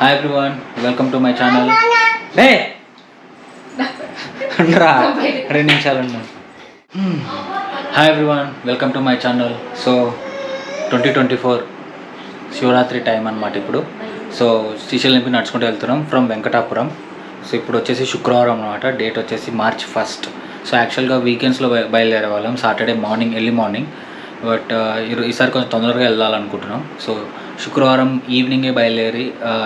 Hi everyone welcome to my channel day రా రెండు నిమిషాలు ఉన్నా hi everyone welcome to my channel so twenty twenty four Shivaratri time అనమాట ఇప్పుడు. So శ్రీశైలంకి నడుచుకుంటూ వెళ్తున్నాం ఫ్రమ్ వెంకటాపురం. సో ఇప్పుడు వచ్చేసి శుక్రవారం అనమాట డేట్ వచ్చేసి మార్చ్ ఫస్ట్ సో యాక్చువల్గా వీకెండ్స్లో బయలుదేరే వాళ్ళం Saturday morning early morning but ఈసారి కొంచెం తొందరగా వెళ్ళాలనుకుంటున్నాం. సో శుక్రవారం ఈవినింగే బయలుదేరి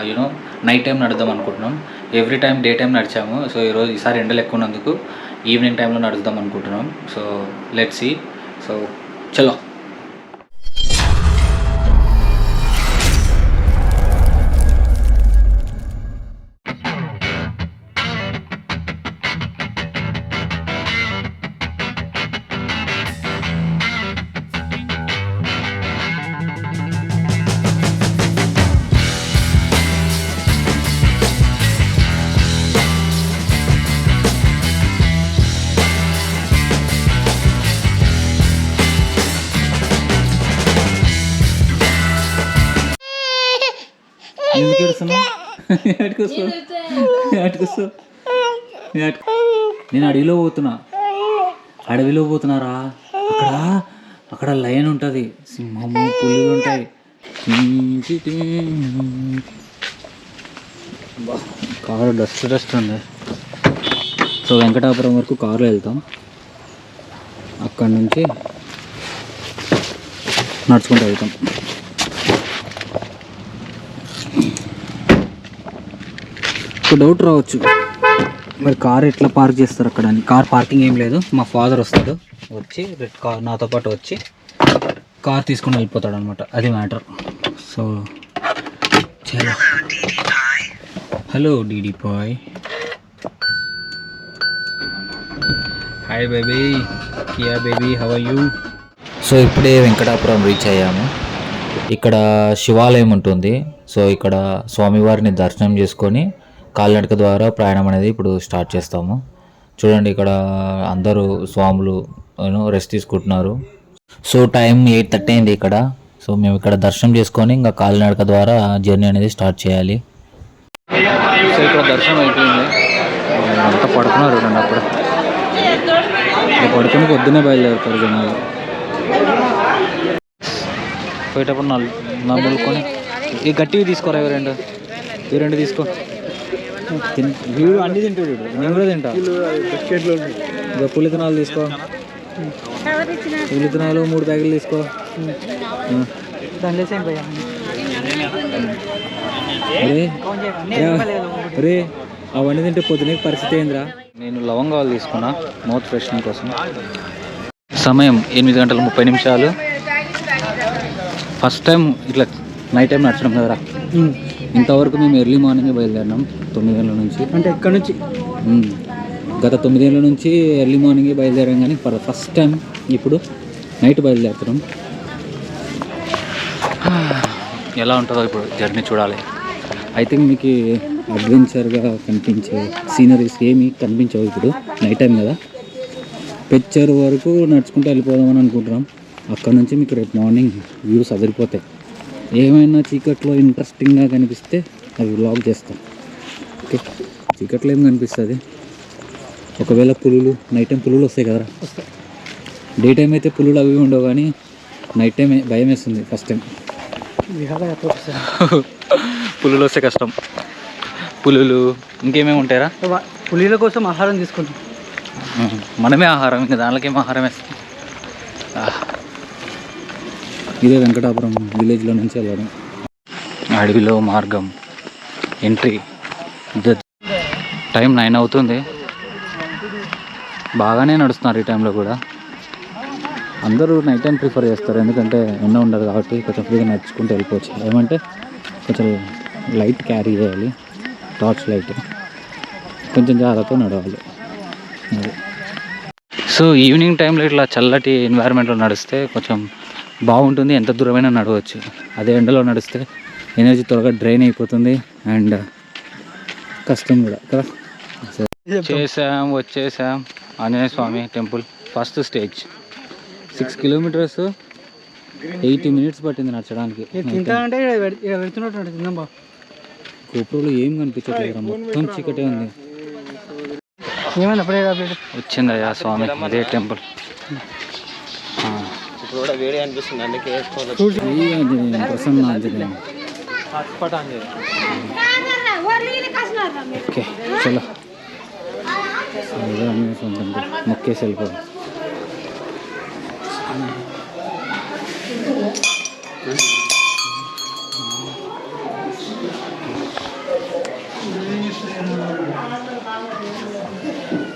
యూనో నైట్ టైం నడుద్దాం అనుకుంటున్నాం. ఎవ్రీ టైం డే టైం నడిచాము. సో ఈరోజు ఈసారి ఎండలు ఎక్కువ ఉన్నందుకు ఈవినింగ్ టైంలో నడుద్దాం అనుకుంటున్నాం. సో లెట్ సీ సో చలో. నేను అడవిలో పోతున్నా. అడవిలో పోతున్నారా? అక్కడ అక్కడ లయన్ ఉంటుంది. సింహము పులులు ఉంటాయి. కారు డస్ట్ డస్ట్ ఉంది. సో వెంకటాపురం వరకు కారులో వెళ్తాం. అక్కడి నుంచి నడుచుకుంటూ వెళ్తాం. ఒక డౌట్ రావచ్చు. మరి కార్ ఎట్లా పార్క్ చేస్తారు అక్కడ? అని కార్ పార్కింగ్ ఏం లేదు. మా ఫాదర్ వస్తాడు. వచ్చి రెడ్ కార్ నాతో పాటు వచ్చి కార్ తీసుకుని వెళ్ళిపోతాడు అనమాట అది మ్యాటర్ సో చాలా. Hello DD bye hi baby Kia baby how you so ఇప్పుడే వెంకటాపురం రీచ్ అయ్యాము. ఇక్కడ శివాలయం ఉంటుంది. సో ఇక్కడ స్వామివారిని దర్శనం చేసుకొని కాలినడక ద్వారా ప్రయాణం అనేది ఇప్పుడు స్టార్ట్ చేస్తాము. చూడండి ఇక్కడ అందరూ స్వాములు రెస్ట్ తీసుకుంటున్నారు. సో టైం ఎయిట్ థర్టీ అయింది ఇక్కడ. సో మేము ఇక్కడ దర్శనం చేసుకొని ఇంకా కాలినడక ద్వారా జర్నీ అనేది స్టార్ట్ చేయాలి. సో ఇక్కడ దర్శనం అయిపోయింది. అంతా పడుతున్నారు అప్పుడు పడుకుని పొద్దునే బయలుదేరుతారు జనాలు. పోయేటప్పుడు నల్ నమ్ములుకొని ఈ గట్టివి తీసుకోరా ఇవి రెండు? ఇవి రెండు తీసుకో. వీడు అన్ని తింటాడు నేను కూడా తింటా. ఇక పులితనాలు తీసుకో. పులితనాలు మూడు ప్యాకెట్లు తీసుకో. రే. అవన్నీ తింటే పొద్దునే పరిస్థితి ఏందిరా? నేను లవంగాలు తీసుకున్నా మౌత్ ఫ్రెషనింగ్ కోసం. సమయం ఎనిమిది గంటల ముప్పై నిమిషాలు. ఫస్ట్ టైం ఇట్లా నైట్ టైం నడచడం కదరా? ఇంతవరకు మేము ఎర్లీ మార్నింగ్ బయలుదేరినాం తొమ్మిదేళ్ళ నుంచి. అంటే ఎక్కడి నుంచి. గత తొమ్మిదేళ్ళ నుంచి ఎర్లీ మార్నింగే బయలుదేరాం కానీ ఫర్ ఫస్ట్ టైం ఇప్పుడు నైట్ బయలుదేరుతున్నాం. ఎలా ఉంటుందో ఇప్పుడు జర్నీ చూడాలి. ఐ థింక్ మీకు అడ్వెంచర్గా కనిపించే సీనరీస్ ఏమి కనిపించవు ఇప్పుడు. నైట్ టైం కదా. పెచ్చర్ వరకు నడుచుకుంటూ వెళ్ళిపోదామని అనుకుంటున్నాం. అక్కడ నుంచి మీకు రేపు మార్నింగ్ వ్యూస్ అదిరిపోతాయి. ఏమైనా చీకట్లో ఇంట్రెస్టింగ్గా కనిపిస్తే అవి వ్లాగ్ చేస్తాం. ఓకే చీకట్లో ఏం కనిపిస్తుంది? ఒకవేళ పులులు నైట్ టైం పులులు వస్తాయి కదరా? డే టైం అయితే పులులు అవి ఉండవు కానీ నైట్ టైం భయం వేస్తుంది ఫస్ట్ టైం పులులు వస్తే కష్టం. పులులు ఇంకేమేమి ఉంటాయరా? పులిల కోసం ఆహారం తీసుకుంటాం. మనమే ఆహారం ఇంకా దానిలోకేం ఆహారం వేస్తాం. ఇదే వెంకటాపురం విలేజ్లో నుంచి వెళ్ళడం. అడవిలో మార్గం. ఎంట్రీ టైం నైన్ అవుతుంది. బాగానే నడుస్తున్నారు ఈ టైంలో కూడా. అందరూ నైట్ టైం ప్రిఫర్ చేస్తారు. ఎందుకంటే ఎండ ఉండదు కాబట్టి కొంచెం ఫ్రీగా నడుచుకుంటూ వెళ్ళిపోవచ్చు. ఏమంటే కొంచెం లైట్ క్యారీ చేయాలి. టార్చ్ లైట్ కొంచెం జాగ్రత్తగా నడవాలి. సో ఈవినింగ్ టైంలో ఇట్లా చల్లటి ఎన్వైరన్మెంట్లో నడిస్తే కొంచెం బాగుంటుంది ఎంత దూరమైనా నడవచ్చు. అదే ఎండలో నడిస్తే ఎనర్జీ త్వరగా డ్రైన్ అయిపోతుంది అండ్ కష్టం కూడా కదా? చేసాం వచ్చేసాం. Anjaneya Swami temple first stage. Six kilometres eighty minutes పట్టింది నడచడానికి. గోప్రోలో ఏం కనిపించట్లేదు మొత్తం చీకటే ఉంది. వచ్చిందయ్యా స్వామి అదే టెంపుల్. ఇప్పుడు కూడా వేడి అనిపిస్తుంది అందుకే వేసుకోవాలి. ఈ ఆంజనేయం ప్రసన్న ఆంజనేయం ఓకే చలో. ఇదే ఆంజనేయ స్వామి టెంపుల్ మొక్కేసి వెళ్ళిపోదాం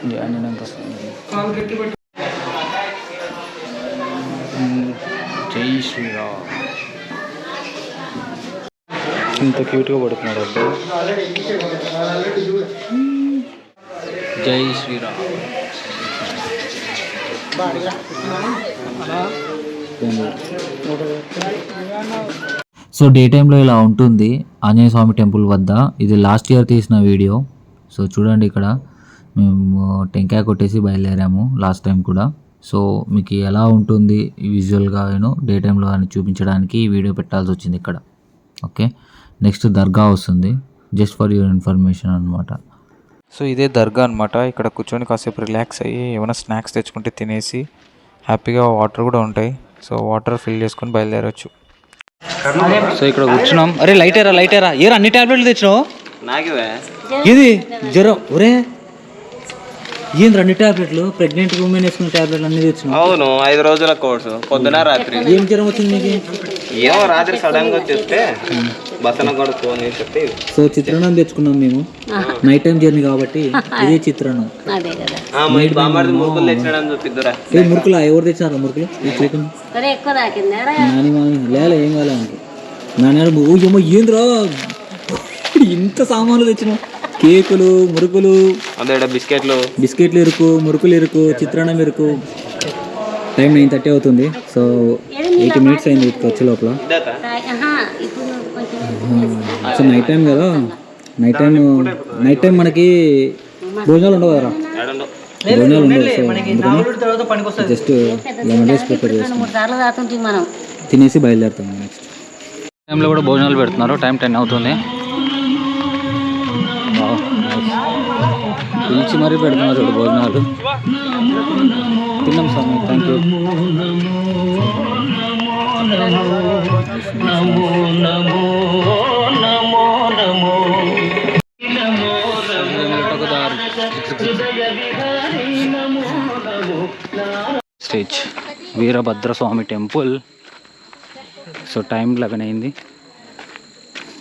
ఈ ఆంజనేయం ప్రసన్న ఇంత క్యూట్గా పడుతున్నాడు అబ్బాయి జై శ్రీరామ్. సో డే టైంలో ఇలా ఉంటుంది ఆంజనేయ స్వామి టెంపుల్ వద్ద. ఇది లాస్ట్ ఇయర్ తీసిన వీడియో. సో చూడండి ఇక్కడ మేము టెంకాయ కొట్టేసి బయలుదేరాము లాస్ట్ టైం కూడా. సో మీకు ఎలా ఉంటుంది విజువల్గా నేను డే టైంలో అని చూపించడానికి ఈ వీడియో పెట్టాల్సి వచ్చింది ఇక్కడ. ఓకే? నెక్స్ట్ దర్గా వస్తుంది. జస్ట్ ఫర్ యువర్ ఇన్ఫర్మేషన్ అనమాట సో ఇదే దర్గా అనమాట ఇక్కడ కూర్చొని కాసేపు రిలాక్స్ అయ్యి ఏమైనా స్నాక్స్ తెచ్చుకుంటే తినేసి హ్యాపీగా వాటర్ కూడా ఉంటాయి. సో వాటర్ ఫిల్ చేసుకొని బయలుదేరవచ్చు సో ఇక్కడ కూర్చున్నాం. అరే లైటేరా లైటేరా ఏరా. అన్ని టాబ్లెట్లు తెచ్చినావు? నాకివే ఇది జ్వరం ఒరే ఏంది అన్ని టాబ్లెట్లు ప్రెగ్నెంట్ ఉమెన్ వేసుకున్న టాబ్లెట్లు అన్ని తెచ్చినావు అవును ఐదు రోజుల కోర్సు. పొద్దున రాత్రి. ఏం జ్వరం వచ్చింది నీకు? ఏమో రాత్రి సడన్గా వచ్చేస్తే బసన కూడా ఫోన్ చేసి సో చిత్రాన్నం తెచ్చుకున్నాం మేము. నైట్ టైం జర్నీ కాబట్టి ఇదే చిత్రాన్నం. అదే కదా. ఆ మా బామ్మాడి ముగ్గులు తెచ్చినాడని చూపిద్దురా. ఏ మురుకులా? ఎవరు తెచ్చినారా మురుకులు? ఈ చూపింది సరే ఎక్కువ తాకిందా నాని లేలే ఏం కాలే అనుకో నాన్న ఏమో ఏంద్రా? ఇంత సామాన్లు తెచ్చినావు. కేకులు మురుకులు. అదే బిస్కెట్లు. బిస్కెట్లు ఇరుకు మురుకులు ఇరుకు చిత్రాన్నం ఇరుకు. టైం నైన్ థర్టీ అవుతుంది. సో ఎయిటీ మినిట్స్ అయింది వచ్చే లోపల. సో నైట్ టైం కదా. నైట్ టైం నైట్ టైం మనకి భోజనాలు ఉండవు ఏడుండవు. భోజనాలు ఉండవు. జస్ట్ లెమన్ రైస్ ప్రిపేర్ మనం. తినేసి బయలుదేరుతాం నెక్స్ట్ టైంలో కూడా భోజనాలు పెడుతున్నారు. టైం టెన్ అవుతుంది. పిలిచి మరీ పెడుతున్నారు ఇప్పుడు భోజనాలు. తిన్నాం Swami thank you stage Veerabhadra Swami temple. So time eleven అయింది.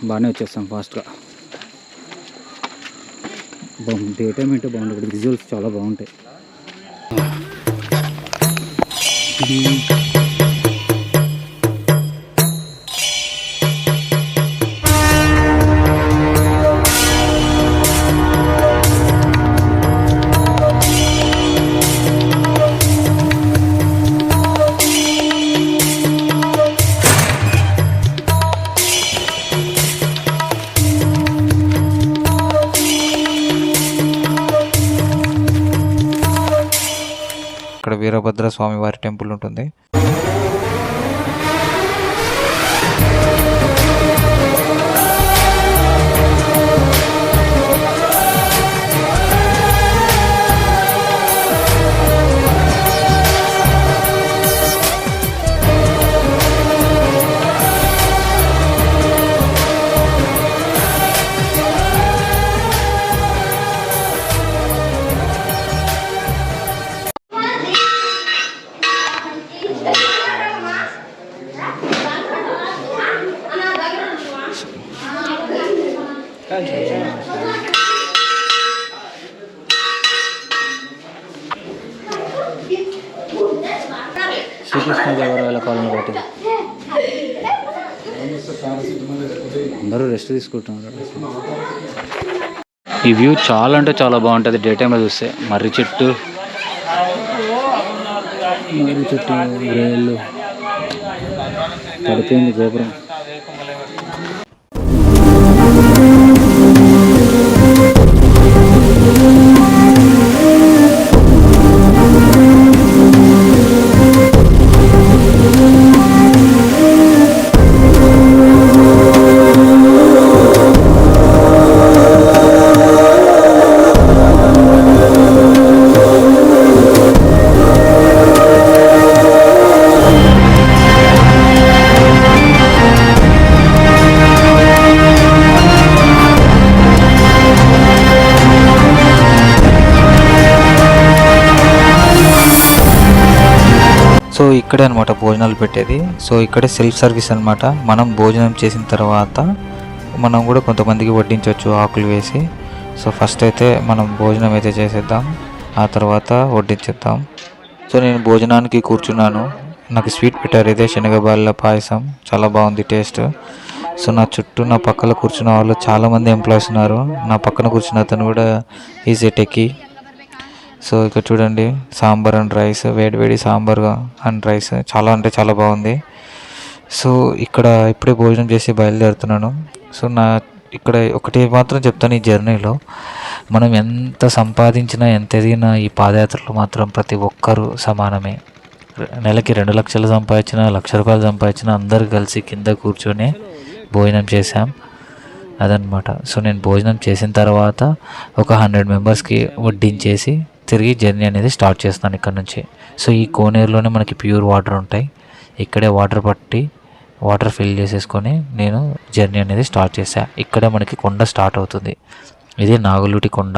బాగానే వచ్చేస్తాం ఫాస్ట్గా. బాగుంది. డే టైం అంటే బాగుంటుంది విజువల్స్ చాలా బాగుంటాయి. స్వామివారి వారి టెంపుల్ ఉంటుంది. శ్రీకృష్ణదేవరాయల కాలం ఒకటి అందరూ రెస్ట్ తీసుకుంటున్నారు. ఈ వ్యూ చాలా అంటే చాలా బాగుంటుంది. డే టైంలో చూస్తే మర్రి చెట్టు. మర్రి చెట్టు రేళ్ళు. పడిపోయింది గోపురం. సో ఇక్కడే అనమాట భోజనాలు పెట్టేది. సో ఇక్కడే సెల్ఫ్ సర్వీస్ అనమాట మనం భోజనం చేసిన తర్వాత మనం కూడా కొంతమందికి వడ్డించవచ్చు ఆకులు వేసి. సో ఫస్ట్ అయితే మనం భోజనం అయితే చేసేద్దాం. ఆ తర్వాత వడ్డించేద్దాం. సో నేను భోజనానికి కూర్చున్నాను. నాకు స్వీట్ పెట్టారు. ఇదే శనగబాళ్ళ పాయసం. చాలా బాగుంది టేస్ట్. సో నా చుట్టూ నా పక్కన కూర్చున్న వాళ్ళు చాలామంది ఎంప్లాయీస్ ఉన్నారు. నా పక్కన కూర్చున్న అతను కూడా ఈజ్ ఏ టెక్కీ సో ఇక్కడ చూడండి సాంబార్ అండ్ రైస్ వేడి వేడి సాంబార్ అండ్ రైస్ చాలా అంటే చాలా బాగుంది. సో ఇక్కడ ఇప్పుడే భోజనం చేసి బయలుదేరుతున్నాను. సో నా ఇక్కడ ఒకటి మాత్రం చెప్తాను ఈ జర్నీలో. మనం ఎంత సంపాదించినా ఎంత ఎదిగినా ఈ పాదయాత్రలు మాత్రం ప్రతి ఒక్కరూ సమానమే. నెలకి రెండు లక్షలు సంపాదించిన లక్ష రూపాయలు సంపాదించిన అందరూ కలిసి కింద కూర్చొని భోజనం చేశాం. అదనమాట సో నేను భోజనం చేసిన తర్వాత ఒక హండ్రెడ్ మెంబర్స్కి వడ్డించేసి తిరిగి జర్నీ అనేది స్టార్ట్ చేస్తాను ఇక్కడ నుంచి. సో ఈ కోనేరులోనే మనకి ప్యూర్ వాటర్ ఉంటాయి. ఇక్కడే వాటర్ పట్టి వాటర్ ఫిల్ చేసేసుకొని నేను జర్నీ అనేది స్టార్ట్ చేశా. ఇక్కడే మనకి కొండ స్టార్ట్ అవుతుంది. ఇది నాగులుటి కొండ.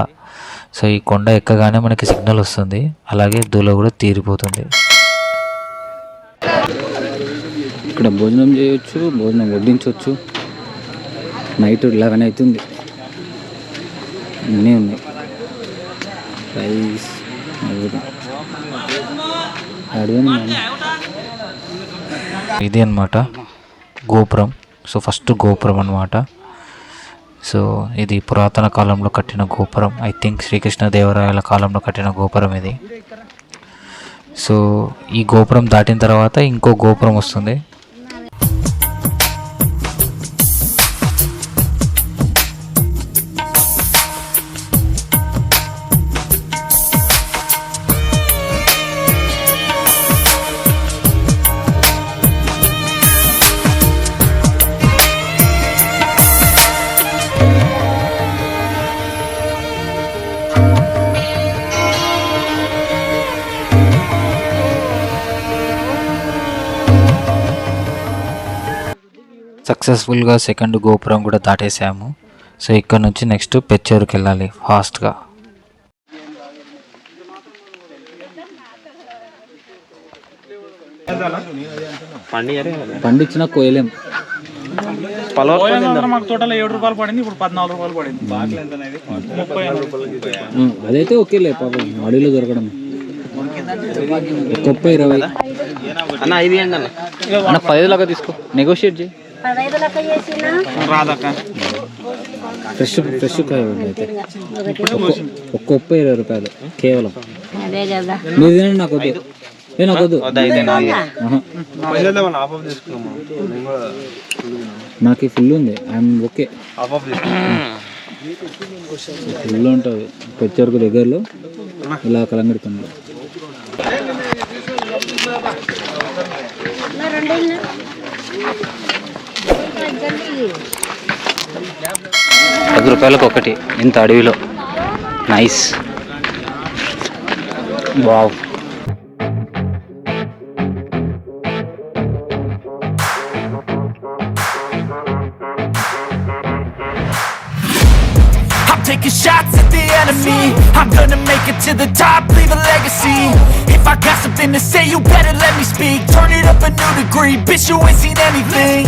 సో ఈ కొండ ఎక్కగానే మనకి సిగ్నల్ వస్తుంది. అలాగే దూలో కూడా తీరిపోతుంది. ఇక్కడ భోజనం చేయొచ్చు భోజనం వడ్డించవచ్చు నైట్ లెవెన్ అవుతుంది. అన్నీ ఉన్నాయి రైస్ ఇది అన్నమాట గోపురం. సో ఫస్ట్ గోపురం అనమాట సో ఇది పురాతన కాలంలో కట్టిన గోపురం. ఐ థింక్ శ్రీకృష్ణదేవరాయల కాలంలో కట్టిన గోపురం ఇది. సో ఈ గోపురం దాటిన తర్వాత ఇంకో గోపురం వస్తుంది. సక్సెస్ఫుల్గా సెకండ్ గోపురం కూడా దాటేసాము సో ఇక్కడ నుంచి నెక్స్ట్ పెచ్చేరుకి వెళ్ళాలి ఫాస్ట్గా. పండించిన కోయలేం. మాకు టోటల్ ఏడు రూపాయలు పడింది ఇప్పుడు పద్నాలుగు రూపాయలు పడింది. ముప్పై అదైతే ఓకేలే పాపం అడవిలో దొరకడం. గొప్ప ఇరవై. అన్న ఐదు అన్న. అన్న పదిహేదు లాగా తీసుకో. నెగోషియేట్ చేయి. చేసిన? రాదక్క. ఫ్రెష్ ఫ్రెష్ అయితే ఒక్క- ఉప్పు ఇరవై రూపాయలు కేవలం. అదే కదా. మీరు తినండి నాకు వద్దు. నాకు వద్దు. నాకు ఈ ఫుల్ ఉంది. I'm okay. ఫుల్ ఉంటుంది. పెచ్చవరకు దగ్గరలో ఇలా కలంగడుతుంది. రెండు పది రూపాయలకు ఒకటి ఇంత అడవిలో nice wow I'm taking shots at the enemy I'm gonna make it to the top, leave a legacy If I got something to say, you better let me speak Turn it up a new degree, bitch, you ain't seen anything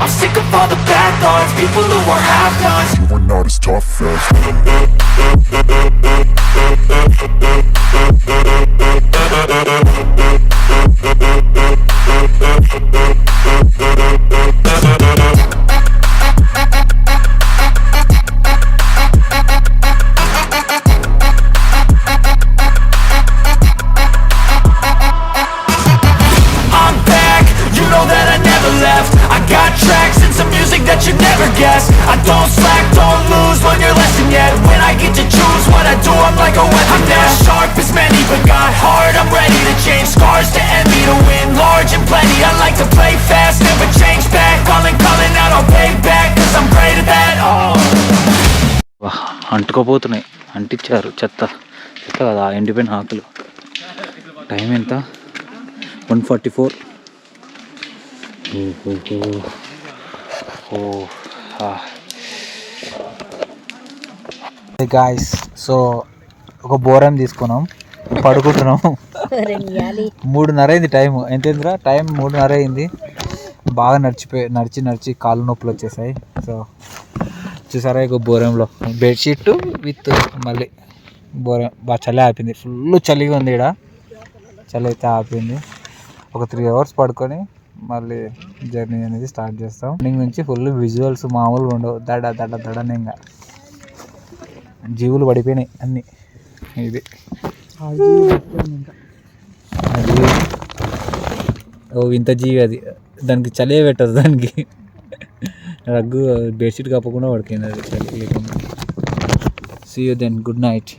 I'm sick of all the bad thoughts People who are half-nots You are not as tough as అంటుకోపోతున్నాయి అంటించారు చెత్త. చెత్త కదా ఎండిపోయిన ఆకులు. Time ఎంత? One forty four guys so ఒక బోరం తీసుకున్నాం. పడుకుంటున్నాం. మూడున్నర అయింది టైం ఎంతేందిరా? టైం మూడున్నర అయింది. బాగా నడిచిపోయి నడిచి నడిచి కాళ్ళు నొప్పులు వచ్చేసాయి. సో వచ్చేసరికి ఇక బోరంలో. బెడ్షీట్ విత్ మళ్ళీ బోరం బాగా చలి ఆపింది. ఫుల్ చలిగా ఉంది ఇక్కడ చలి అయితే ఆపింది. ఒక త్రీ అవర్స్ పడుకొని మళ్ళీ జర్నీ అనేది స్టార్ట్ చేస్తాం. మార్నింగ్ నుంచి ఫుల్ విజువల్స్ మామూలుగా ఉండవు. దడ దడ దడనే ఇంకా. జీవులు పడిపోయినాయి అన్నీ. ఇది. అది. ఓ ఇంత జీవి అది. దానికి చలి పెట్టదు దానికి. రగ్గు బెడ్షీట్ కప్పకుండా పడిపోయింది అది. లేకుండా see you then good night